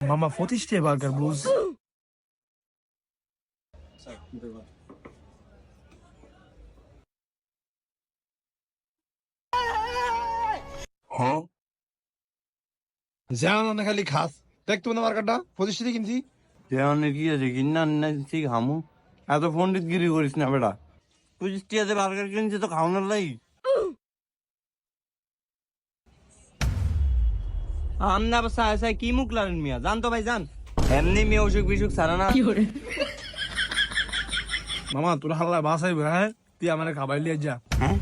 বুঝ জানো না খালি খাস। দেখ তুমি না বার্গারটা পঁচিশ টাকা কিনছি যেমন কি আছে কিনা এত গিরি করিস না বেটা। পঁচিশ বার্গার কিনছে তো খাওয়ানোর লাই আমনা আবার সায় সায় কি মুখ লারেন মিয়া? জান তো ভাই জান। এমনি মেয়ে অসুখ বিসুখ সারা না। মামা তোর হাল্লা বাসাই হ্যাঁ তুই আমার খাবার লিয়ে যা হ্যাঁ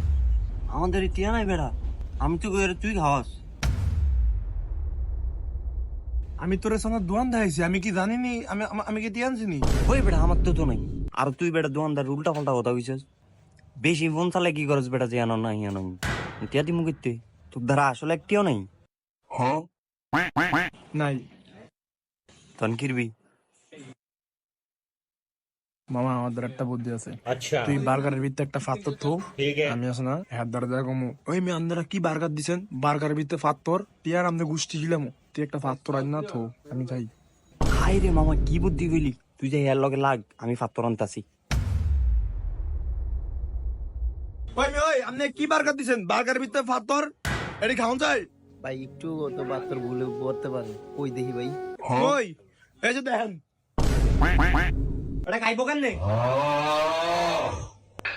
আমাদের টিয়া নাই বেটা আমি তো তুই খাওয়াস আমি তোর সঙ্গে দোয়ান দেখাইছি আমি কি জানিনি আমি আমি- আমি কি দিয়ে ওই বেটা আমার তো তো নাই। আর তুই বেটা দোকানদার উল্টা পাল্টা কথা কইছিস বেশি ফোন চালে কি করছ বেটা যে আনো না ইয়ানো টিয়া দিমু কইতে তোর দ্বারা আসলে একটিও নাই। নাই। তন কিরবি মামা আমাদের একটা বুদ্ধি আছে। তুই বার্গারের ভিতরে একটা ফাত্তর থো। আমি আছে। না হ্যাঁ দাঁড়া দেখা কমু। ওই মেয়ে আপনারা কি বার্গার দিছেন? বার্গারের ভিতরে ফাত্তর টিয়ার আমাদের গোষ্ঠী ছিলাম। তুই একটা ফাত্তর আন না থো। আমি চাই হাই রে মামা কি বুদ্ধি কইলি? তুই যে এর লগে লাগ আমি ফাত্তর আনতাছি। ওই মেয়ে ওই আপনি কি বার্গার দিছেন? বার্গারের ভিতরে ফাত্তর এটি খাওন চাই? ভাই একটু তো বাচ্চার ভুলে পড়তে পারে। ওই দেখি ভাই? ওই এই যে দেখেন। এটা খাইবো কেন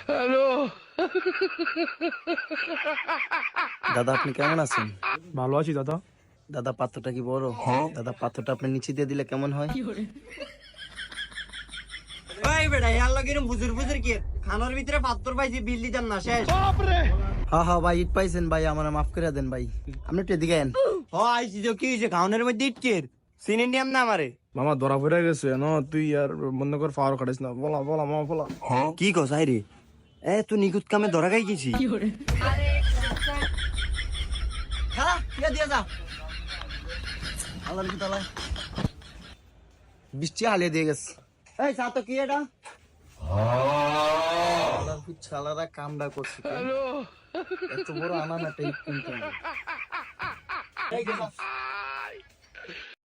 হ্যালো। দাদা আপনি কেমন আছেন? ভালো আছি দাদা। দাদা পাত্রটা কি বড়? দাদা পাত্রটা আপনি নিচে দিয়ে দিলে কেমন হয়? ওই বেটা এর লগে এরকম বুজুর বুজুর কি? খানার ভিতরে ফাত্তর পাইছি বিল দিতাম না শেষ। ভাই ইট পাইছেন ভাই আমার মাফ করে দেন ভাই। আপনি একটু এদিকে আয়েন। হ আইছি তো কি হইছে? খাওয়ানোর মধ্যে ইটকের? সিনে নিয়াম না আমারে? মামা ধরা পড়ে গেছে না তুই আর বন্ধ করে ফাওয়ার কাটিস না। বলা বলা মামা বলা। কি কস আই এ তুই নিকুত কামে ধরা খাই গেছি খালা ইয়া দিয়ে যা। আল্লাহ কি তালা? বৃষ্টি হালিয়ে দিয়ে গেছে। এই সা তো কি এটা? ছালারা কামডা করছে এত বড় আনানাটা কিনতে।